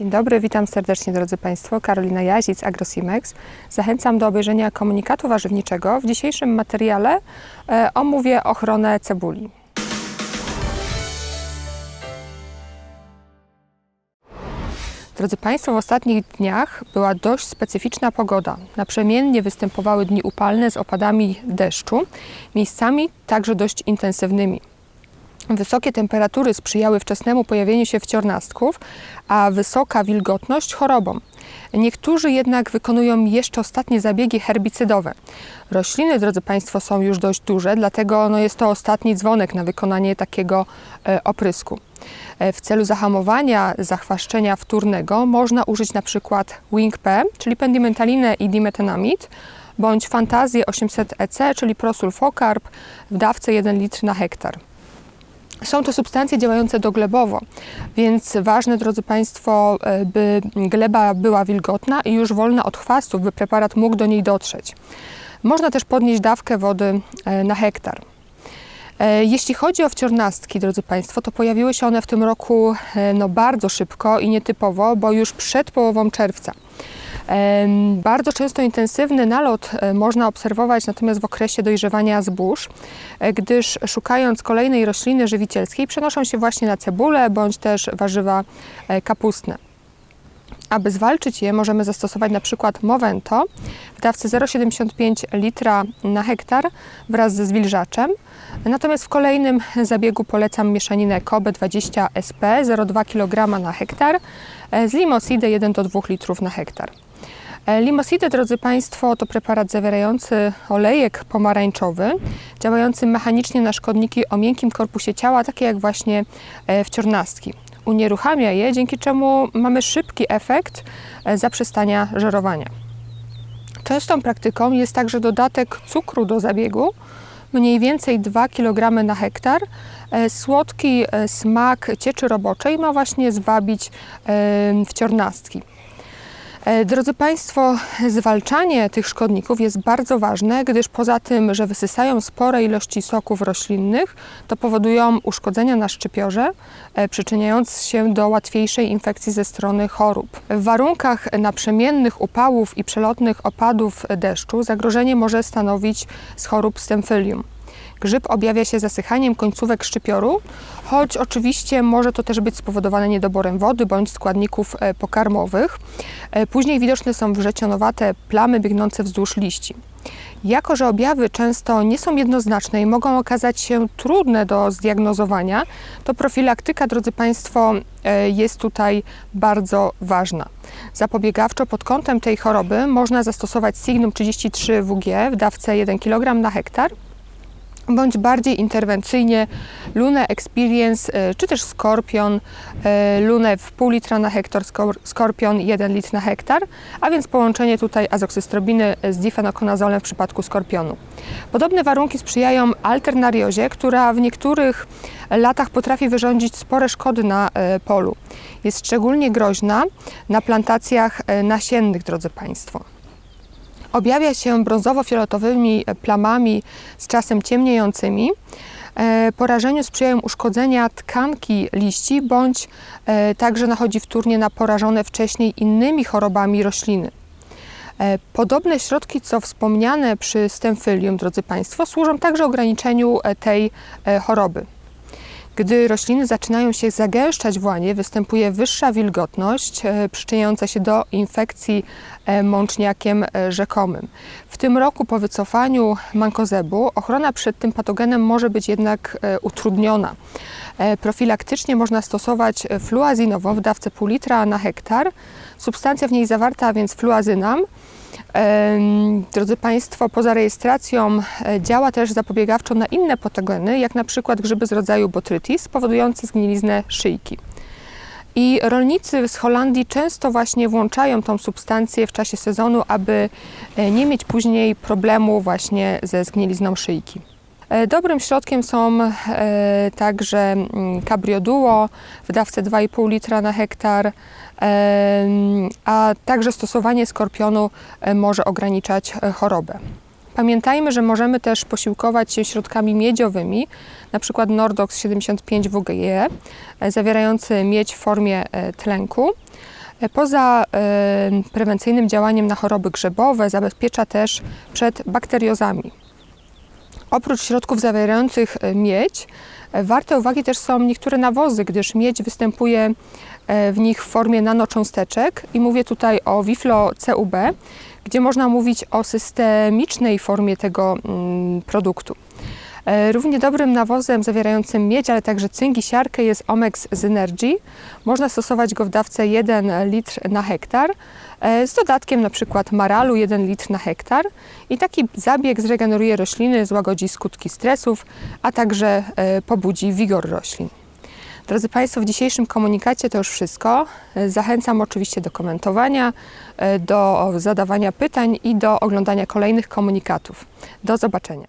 Dzień dobry, witam serdecznie drodzy Państwo. Karolina Jazic, AgroSimex. Zachęcam do obejrzenia komunikatu warzywniczego. W dzisiejszym materiale e, omówię ochronę cebuli. Drodzy Państwo, w ostatnich dniach była dość specyficzna pogoda. Naprzemiennie występowały dni upalne z opadami deszczu, miejscami także dość intensywnymi. Wysokie temperatury sprzyjały wczesnemu pojawieniu się wciornastków, a wysoka wilgotność chorobom. Niektórzy jednak wykonują jeszcze ostatnie zabiegi herbicydowe. Rośliny, drodzy Państwo, są już dość duże, dlatego no jest to ostatni dzwonek na wykonanie takiego e, oprysku. E, w celu zahamowania zachwaszczenia wtórnego można użyć na przykład Wing P, czyli pendimentalinę i dimetenamid, bądź fantazję 800 EC, czyli prosulfokarb w dawce 1 litr na hektar. Są to substancje działające doglebowo, więc ważne, drodzy Państwo, e, by gleba była wilgotna i już wolna od chwastów, by preparat mógł do niej dotrzeć. Można też podnieść dawkę wody e, na hektar. E, jeśli chodzi o wciornastki, drodzy Państwo, to pojawiły się one w tym roku no, bardzo szybko i nietypowo, bo już przed połową czerwca. Bardzo często intensywny nalot e, można obserwować natomiast w okresie dojrzewania zbóż, e, gdyż szukając kolejnej rośliny żywicielskiej przenoszą się właśnie na cebulę bądź też warzywa e, kapustne. Aby zwalczyć je, możemy zastosować na przykład Movento w dawce 0,75 litra na hektar wraz ze zwilżaczem. Natomiast w kolejnym zabiegu polecam mieszaninę Kobe 20 SP 0,2 kg na hektar z limosidę 1 do 2 litrów na hektar. E, Limosidy, drodzy Państwo, to preparat zawierający olejek pomarańczowy, działający mechanicznie na szkodniki o miękkim korpusie ciała, takie jak właśnie e, wciornastki. Unieruchamia je, dzięki czemu mamy szybki efekt e, zaprzestania żerowania. Częstą praktyką jest także dodatek cukru do zabiegu, mniej więcej 2 kg na hektar. Słodki smak cieczy roboczej ma właśnie zwabić wciornastki. E, drodzy Państwo, zwalczanie tych szkodników jest bardzo ważne, gdyż poza tym, że wysysają spore ilości soków roślinnych, to powodują uszkodzenia na szczypiorze, e, przyczyniając się do łatwiejszej infekcji ze strony chorób. W warunkach naprzemiennych upałów i przelotnych opadów deszczu zagrożenie może stanowić z chorób stemphylium. Grzyb objawia się zasychaniem końcówek szczypioru, choć oczywiście może to też być spowodowane niedoborem wody bądź składników e, pokarmowych. E, później widoczne są wrzecionowate plamy biegnące wzdłuż liści. Jako, że objawy często nie są jednoznaczne i mogą okazać się trudne do zdiagnozowania, to profilaktyka, drodzy Państwo, e, jest tutaj bardzo ważna. Zapobiegawczo pod kątem tej choroby można zastosować Signum 33 WG w dawce 1 kg na hektar bądź bardziej interwencyjnie Lunę Experience e, czy też Skorpion, e, Lunę w pół litra na hektar, Skorpion 1 litr na hektar, a więc połączenie tutaj azoksystrobiny z difenokonazolem w przypadku Skorpionu. Podobne warunki sprzyjają alternariozie, która w niektórych latach potrafi wyrządzić spore szkody na e, polu. Jest szczególnie groźna na plantacjach nasiennych, drodzy Państwo. Objawia się brązowo-fioletowymi plamami z czasem ciemniejącymi. E, porażeniu sprzyjają uszkodzenia tkanki liści, bądź e, także nachodzi wtórnie na porażone wcześniej innymi chorobami rośliny. E, podobne środki, co wspomniane przy stemphylium, drodzy Państwo, służą także ograniczeniu tej choroby. Gdy rośliny zaczynają się zagęszczać w łanie, występuje wyższa wilgotność e, przyczyniająca się do infekcji e, mączniakiem e, rzekomym. W tym roku po wycofaniu mankozebu ochrona przed tym patogenem może być jednak utrudniona. Profilaktycznie można stosować fluazinową w dawce pół litra na hektar. Substancja w niej zawarta, a więc fluazynam, Drodzy Państwo, poza rejestracją e, działa też zapobiegawczo na inne patogeny, jak na przykład grzyby z rodzaju botrytis, powodujące zgniliznę szyjki. I rolnicy z Holandii często właśnie włączają tą substancję w czasie sezonu, aby e, nie mieć później problemu właśnie ze zgnilizną szyjki. E, dobrym środkiem są także mm, Cabrio w dawce 2,5 litra na hektar, a także stosowanie skorpionu e, może ograniczać e, chorobę. Pamiętajmy, że możemy też posiłkować się środkami miedziowymi, np. Nordox 75 WGE, zawierający miedź w formie e, tlenku. E, Poza e, prewencyjnym działaniem na choroby grzebowe zabezpiecza też przed bakteriozami. Oprócz środków zawierających e, miedź, e, warte uwagi też są niektóre nawozy, gdyż miedź występuje e, w nich w formie nanocząsteczek i mówię tutaj o Wiflo CUB, gdzie można mówić o systemicznej formie tego mm, produktu. E, Równie dobrym nawozem zawierającym miedź, ale także cynk i siarkę jest Omex Synergy. Można stosować go w dawce 1 litr na hektar e, z dodatkiem na przykład maralu 1 litr na hektar. I taki zabieg zregeneruje rośliny, złagodzi skutki stresów, a także e, pobudzi wigor roślin. Drodzy Państwo, w dzisiejszym komunikacie to już wszystko. Zachęcam oczywiście do komentowania, do zadawania pytań i do oglądania kolejnych komunikatów. Do zobaczenia.